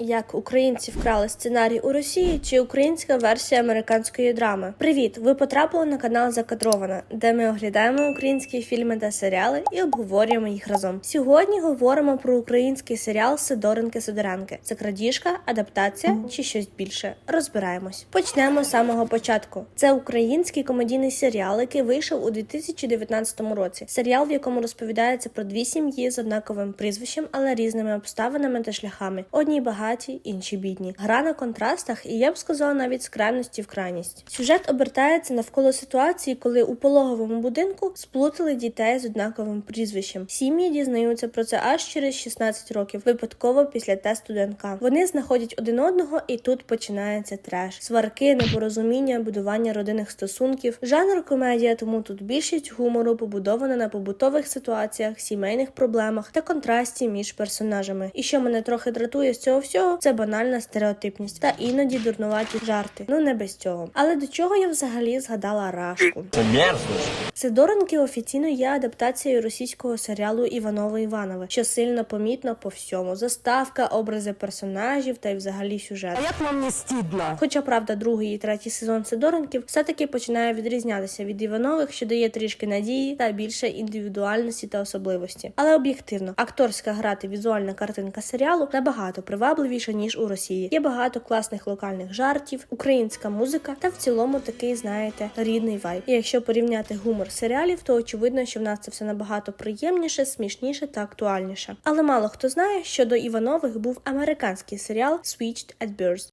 Як українці вкрали сценарій у Росії чи українська версія американської драми? Привіт! Ви потрапили на канал Закадрована, де ми оглядаємо українські фільми та серіали і обговорюємо їх разом. Сьогодні говоримо про український серіал Сидоренки Сидоренки. Це крадіжка, адаптація чи щось більше. Розбираємось. Почнемо з самого початку. Це український комедійний серіал, який вийшов у 2019 році. Серіал, в якому розповідається про дві сім'ї з однаковим прізвищем, але різними обставинами та шляхами. Одні багаті, інші бідні. Гра на контрастах, і я б сказала навіть з крайності в крайність. Сюжет обертається навколо ситуації, коли у пологовому будинку сплутали дітей з однаковим прізвищем. Сім'ї дізнаються про це аж через 16 років, випадково після тесту ДНК. Вони знаходять один одного, і тут починається треш. Сварки, непорозуміння, будування родинних стосунків. Жанр комедія, тому тут більшість гумору побудована на побутових ситуаціях, сімейних проблемах та контрасті між персонажами. І що мене трохи дратує з цього всього, це банальна стереотипність та іноді дурнуваті жарти. Ну не без цього. Але до чого я взагалі згадала рашку? Це. Сидоренки офіційно є адаптацією російського серіалу Іванове Іванове, що сильно помітно по всьому: заставка, образи персонажів та й взагалі сюжет. А як вам не стидно? Хоча правда, другий і третій сезон Сидоренків все-таки починає відрізнятися від Іванових, що дає трішки надії та більше індивідуальності та особливості. Але об'єктивно, акторська гра та візуальна картинка серіалу набагато привабливіша ніж у Росії. Є багато класних локальних жартів, українська музика та в цілому такий, знаєте, рідний вайб. І якщо порівняти гумор серіалів, то очевидно, що в нас це все набагато приємніше, смішніше та актуальніше. Але мало хто знає, що до Іванових був американський серіал Switched at Birth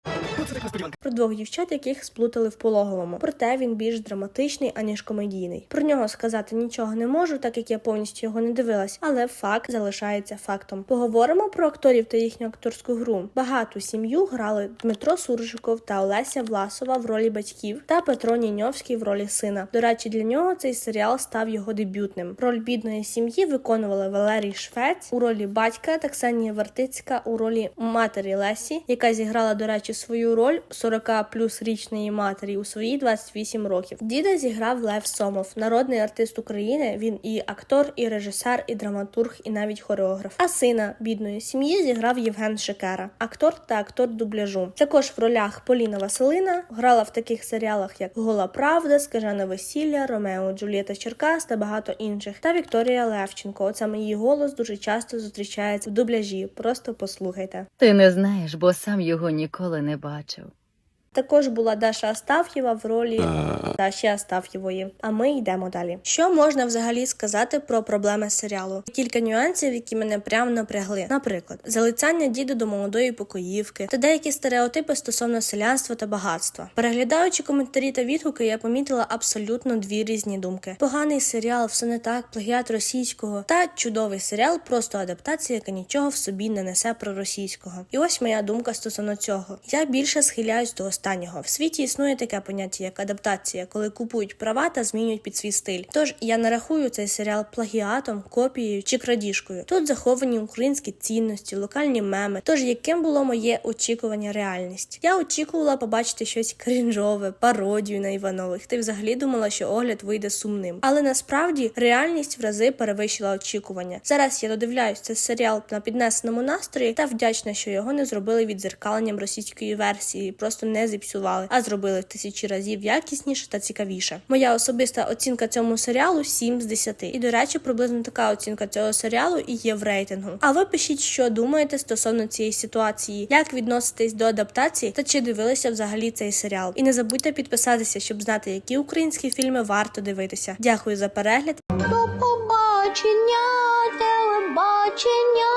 про двох дівчат, яких сплутали в пологовому. Проте він більш драматичний аніж комедійний. Про нього сказати нічого не можу, так як я повністю його не дивилась, але факт залишається фактом. Поговоримо про акторів та їхню акторську гру. Багату сім'ю грали Дмитро Суржиков та Олеся Власова в ролі батьків та Петро Ніньовський в ролі сина. До речі, для нього цей серіал став його дебютним. Роль бідної сім'ї виконували Валерій Швець у ролі батька та Ксенія Вертицька у ролі матері Лесі, яка зіграла, до речі, свою роль 40 плюс річної матері у свої 28 років. Діда зіграв Лев Сомов, народний артист України. Він і актор, і режисер, і драматург, і навіть хореограф. А сина бідної сім'ї зіграв Євген Шекера, актор та актор дубляжу. Також в ролях Поліна Василина грала в таких серіалах, як Гола Правда, Скажене весілля, Ромео, Джулієта Черкас та багато інших. Та Вікторія Левченко. От саме її голос дуже часто зустрічається в дубляжі. Просто послухайте. Ти не знаєш, бо сам його ніколи не бачив. Також була Даша Астаф'єва в ролі Даші Астаф'євої. А ми йдемо далі. Що можна взагалі сказати про проблеми серіалу? Кілька нюансів, які мене прям напрягли. Наприклад, залицяння діду до молодої покоївки та деякі стереотипи стосовно селянства та багатства. Переглядаючи коментарі та відгуки, я помітила абсолютно дві різні думки: поганий серіал, все не так, плагіат російського та чудовий серіал, просто адаптація, яка нічого в собі не несе про російського. І ось моя думка стосовно цього. Я більше схиляюсь до останнього. В світі існує таке поняття, як адаптація, коли купують права та змінюють під свій стиль. Тож я не рахую цей серіал плагіатом, копією чи крадіжкою. Тут заховані українські цінності, локальні меми. Тож яким було моє очікування реальність? Я очікувала побачити щось крінжове, пародію на Іванових. Ти взагалі думала, що огляд вийде сумним. Але насправді реальність в рази перевищила очікування. Зараз я додивляюсь цей серіал на піднесеному настрої та вдячна, що його не зробили відзеркаленням російської версії, просто не зіпсували, а зробили в тисячі разів якісніше та цікавіше. Моя особиста оцінка цьому серіалу 7 з 10. І до речі, приблизно така оцінка цього серіалу і є в рейтингу. А ви пишіть, що думаєте стосовно цієї ситуації, як відноситесь до адаптації та чи дивилися взагалі цей серіал. І не забудьте підписатися, щоб знати, які українські фільми варто дивитися. Дякую за перегляд. До побачення, телебачення.